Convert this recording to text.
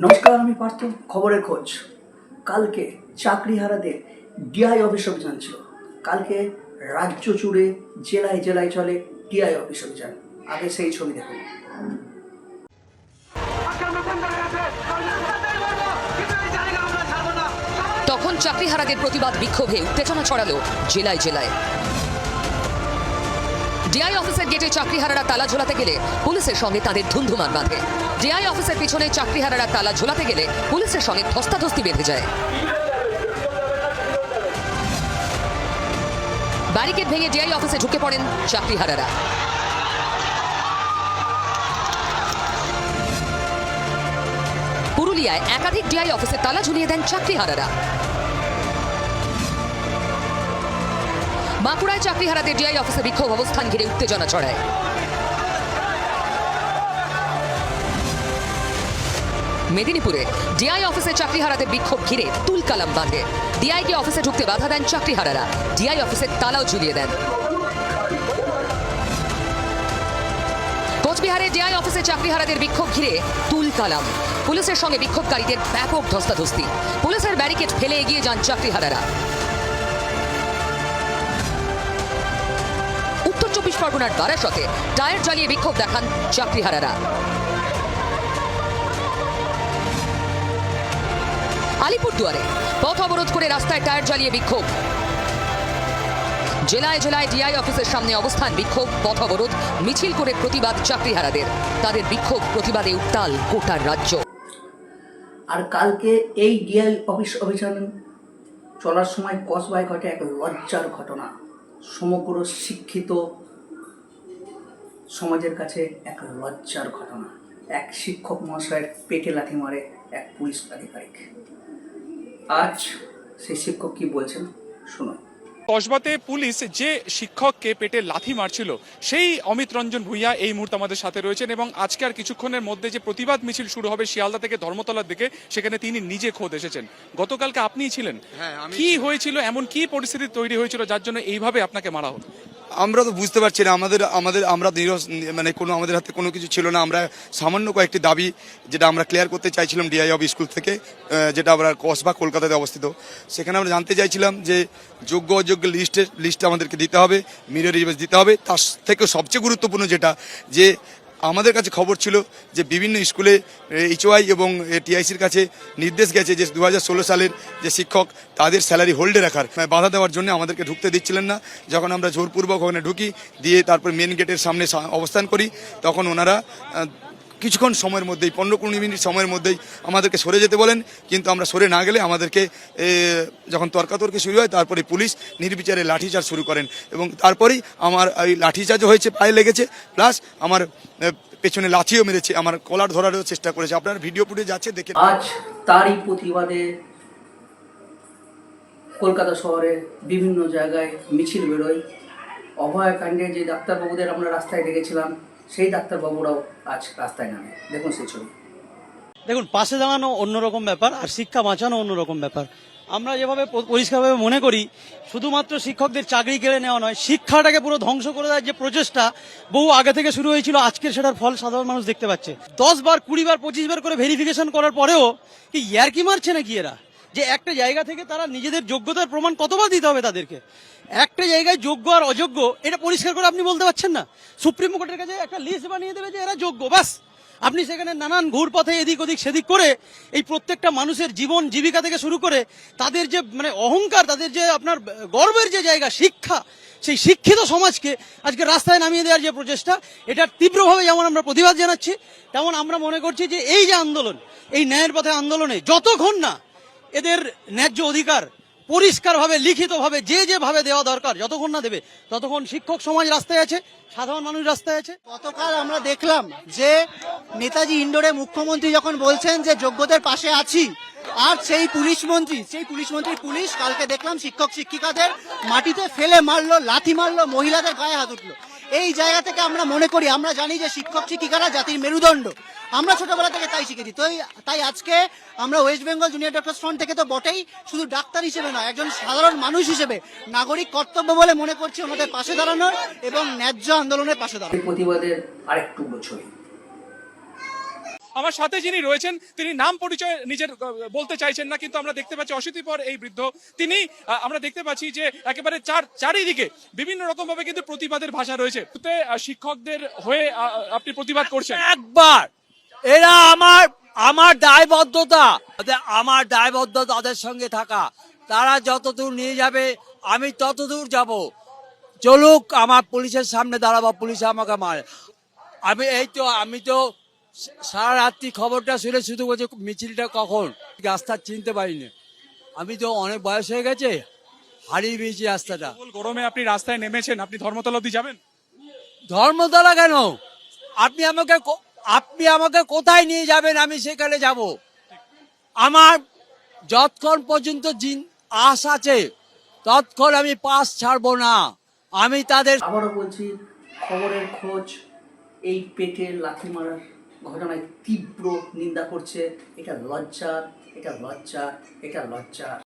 নমস্কার, আমি পার্থ, খবরের খোঁজ। কালকে চাকরিহারাদের ডিআই অফিস অভিযান ছিল। কালকে রাজ্য জুড়ে জেলায় জেলায় চলে ডিআই অফিস অভিযান আগে সেই ছবি দেখুন। তখন চাকরিহারাদের প্রতিবাদ বিক্ষোভে উত্তেজনা ছড়ালো জেলায় জেলায়। ডিআই অফিসের গেটে চাকরিহারারা তালা ঝোলাতে গেলে পুলিশের সঙ্গে তাদের ধুন্ধুমান বাঁধে। ডিআই অফিসের পিছনে চাকরিহারারা তালা ঝোলাতে গেলে পুলিশের সঙ্গে ধস্তাধস্তি বেঁধে যায়। ব্যারিকেড ভেঙে ডিআই অফিসে ঢুকে পড়েন চাকরিহারারা। পুরুলিয়ায় একাধিক ডিআই অফিসে তালা ঝুলিয়ে দেন চাকরিহারারা। বাঁকুড়ায় চাকরি হারাতে ডিআই অফিসে বিক্ষোভ, অবস্থান ঘিরে উত্তেজনা ছড়ায়। মেদিনীপুরে ডিআই অফিসে চাকরি হারাতে বিক্ষোভ ঘিরে তুলকালাম বাঁধে। ডিআইকে অফিসে ঢুকতে বাধা দেন চাকরি হারারা। ডিআই অফিসের তালাও ঝুলিয়ে দেন। কোচবিহারে ডিআই অফিসে চাকরিহারাদের বিক্ষোভ ঘিরে তুলকালাম। পুলিশের সঙ্গে বিক্ষোভকারীদের ব্যাপক ধস্তাধস্তি। পুলিশের ব্যারিকেড ফেলে এগিয়ে যান চাকরিহারারা উত্তর পরগনার বারাসতে টায়ার জ্বালিয়ে বিক্ষোভ দেখান চাকরিহারারা। আলিপুরদুয়ারে পথ অবরোধ করে রাস্তায় টায়ার জ্বালিয়ে বিক্ষোভ। জেলায় জেলায় ডিআই অফিসের সামনে অবস্থান বিক্ষোভ, পথ অবরোধ, মিছিল করে প্রতিবাদ চাকরিহারাদের। তাদের বিক্ষোভ প্রতিবাদে উত্তাল গোটার রাজ্য। আর কালকে এই ডিআই অফিস অভিযান চলার সময় কসবায় ঘটে এক লজ্জার ঘটনা। সমগ্র শিক্ষিত সমাজের কাছে এক লজ্জার ঘটনা। এক শিক্ষক মহাশয়ের পেটে লাথি মারে এক পুলিশ আধিকারিক। আজ সেই শিক্ষক কি বলছেন শুনুন। কসবাতে পুলিশ যে শিক্ষককে পেটে লাথি মারছিল সেই অমিত রঞ্জন ভূঁইয়া এই মুহূর্তে আমাদের সাথে রয়েছেন এবং আজকে আর কিছুক্ষণের মধ্যে যে প্রতিবাদ মিছিল শুরু হবে শিয়ালদা থেকে ধর্মতলার দিকে সেখানে তিনি নিজে খোদ এসেছেন। গতকালকে আপনিই ছিলেন। হ্যাঁ, কি হয়েছিল এমন কি পরিস্থিতি তৈরি হয়েছিল যার জন্য এইভাবে আপনাকে মারা হলো? আমরা তো বুঝতে পারছি না, আমাদের আমাদের, আমরা মানে কোনো আমাদের হাতে কোনো কিছু ছিল না। আমরা সামান্য কয়েকটি দাবি যেটা আমরা ক্লিয়ার করতে চাইছিলাম ডিআই অফ স্কুল থেকে যেটা আমরা কসবা কলকাতাতে অবস্থিত। সেখানে আমরা জানতে চাইছিলাম যে যোগ্য অযোগ্য লিস্টের লিস্ট আমাদেরকে দিতে হবে মিরর ইমেজ দিতে হবে। তার থেকে সবচেয়ে গুরুত্বপূর্ণ যেটা, যে আমাদের কাছে খবর ছিল যে বিভিন্ন স্কুলে এইচওয়াই এবং টিআইসির কাছে নির্দেশ গেছে যে দু হাজার ষোলো সালের যে শিক্ষক, তাদের স্যালারি হোল্ডে রাখার। মানে বাধা দেওয়ার জন্য আমাদেরকে ঢুকতে দিচ্ছিলেন না। যখন আমরা জোরপূর্বক ওখানে ঢুকি, দিয়ে তারপর মেন গেটের সামনে অবস্থান করি, তখন ওনারা কিছুক্ষণ সময়ের মধ্যেই, পনেরো কুড়ি মিনিট সময়ের মধ্যেই আমাদেরকে সরে যেতে বলেন। কিন্তু আমরা সরে না গেলে আমাদেরকে যখন তর্কাতর্কি শুরু হয়, তারপরে পুলিশ নির্বিচারে লাঠিচার্জ শুরু করেন। এবং তারপরেই আমার এই লাঠিচার্জও হয়েছে, পায়ে লেগেছে। প্লাস আমার পেছনে লাঠিও মেরেছে, আমার কলার ধরারও চেষ্টা করেছে। আপনার ভিডিও ফুটেজ যাচ্ছে দেখে আজ তারই প্রতিবাদে কলকাতা শহরে বিভিন্ন জায়গায় মিছিল বেরোয়। অভয়াকাণ্ডে যে ডাক্তারবাবুদের আমরা রাস্তায় ডেকেছিলাম সেই ডাক্তারবাবুরাও আজ রাস্তায় নামে। দেখুন সেই ছবি। দেখুন, পাশে দাঁড়ানো অন্যরকম ব্যাপার আর শিক্ষা বাঁচানো অন্যরকম ব্যাপার। আমরা যেভাবে পরিষ্কারভাবে মনে করি, শুধুমাত্র শিক্ষকদের চাকরি কেড়ে নেওয়া নয়, শিক্ষাটাকে পুরো ধ্বংস করে দেওয়ার যে প্রচেষ্টা বহু আগে থেকে শুরু হয়েছিল, আজকের সেটার ফল সাধারণ মানুষ দেখতে পাচ্ছে। দশ বার, কুড়ি বার, পঁচিশ বার করে ভেরিফিকেশন করার পরেও কি ইয়ারকি মারছে নাকি এরা? যে একটা জায়গা থেকে তারা নিজেদের যোগ্যতার প্রমাণ কতবার দিতে হবে তাদেরকে? একটা জায়গায় যোগ্য আর অযোগ্য, এটা পরিষ্কার করে আপনি বলতে পারছেন না। সুপ্রিম কোর্টের কাছে একটা লিস্ট বানিয়ে দেবে যে এরা যোগ্য বাস আপনি সেখানে নানান ঘুরপথে এদিক ওদিক সেদিক করে এই প্রত্যেকটা মানুষের জীবন জীবিকা থেকে শুরু করে তাদের যে মানে অহংকার, তাদের যে আপনার গর্বের যে জায়গা, শিক্ষা, সেই শিক্ষিত সমাজকে আজকে রাস্তায় নামিয়ে দেওয়ার যে প্রচেষ্টা, এটার তীব্রভাবে যেমন আমরা প্রতিবাদ জানাচ্ছি, তেমন আমরা মনে করছি যে এই যে আন্দোলন, এই ন্যায়ের পথে আন্দোলনে যতক্ষণ না এদের ন্যায্য অধিকার পরিষ্কারভাবে, লিখিতভাবে, যে যেভাবে দেওয়া দরকার, যতক্ষণ না দেবে, ততক্ষণ শিক্ষক সমাজ রাস্তায় আছে, সাধারণ মানুষ রাস্তায় আছে। গতকাল আমরা দেখলাম যে নেতাজি ইন্ডোরে মুখ্যমন্ত্রী যখন বলছেন যে যোগ্যদের পাশে আছি, আর সেই পুলিশ মন্ত্রী, সেই পুলিশ মন্ত্রী পুলিশ কালকে দেখলাম শিক্ষক, শিক্ষিকাদের মাটিতে ফেলে মারলো, লাথি মারলো, মহিলাদের গায়ে হাত উঠল। এই জায়গা থেকে আমরা মনে করি, আমরা জানি যে শিক্ষক, শিক্ষিকারা জাতির মেরুদণ্ড। আমরা ছোটবেলা থেকে তাই শিখেছি। তো তাই আজকে আমরা West Bengal junior doctor front থেকে তো বটেই, শুধু ডাক্তার হিসেবে নয়, একজন সাধারণ মানুষ হিসেবে, নাগরিক কর্তব্য বলে মনে করছি ওনাদের পাশে দাঁড়ানোর এবং ন্যায্য আন্দোলনের পাশে দাঁড়ানোর। প্রতিবাদের আরেকটু ছবি। আমার সাথে যিনি রয়েছেন, তিনি নাম পরিচয় নিজের বলতে চাইছেন না, কিন্তু আমরা দেখতে পাচ্ছি অশীতি পর এই বৃদ্ধ। তিনি আমরা দেখতে পাচ্ছি যে একেবারে চার, চারিদিকে বিভিন্ন রকম ভাবে কিন্তু প্রতিবাদের ভাষা রয়েছে। শিক্ষকদের হয়ে আপনি প্রতিবাদ করছেন? একবার! এরা আমার আমার দায়বদ্ধতা আমার দায়বদ্ধতা তাদের সঙ্গে থাকা। তারা যতদূর নিয়ে যাবে, আমি ততদূর যাব। চলুক, আমার পুলিশের সামনে দাঁড়াবো, পুলিশ আমাকে মারে। আমি, এই তো, আমি তো সারা রাত্রি খবরটা শুনে শুধু বলছে মিছিলটা কখন? রাস্তা চিনতে পারিনি। আমি তো অনেক বয়স হয়ে গেছে হারিয়ে দিয়েছি রাস্তাটা। গরমে আপনি রাস্তায় নেমেছেন আপনি ধর্মতলা অব্দি যাবেন? ধর্মতলা কেন? আপনি আমাকে আপনি আমাকে কোথায় নিয়ে যাবেন? আমি সেখানে যাব। আমার যতক্ষণ পর্যন্ত জিন আশ আছে ততক্ষণ আমি পাস ছাড়বো না। আমি তাদের আবারও বলছি খবরের খোঁজ এই পেটে লাথি মারার ঘটনায় তীব্র নিন্দা করছে। এটা লজ্জা এটা লজ্জা এটা লজ্জার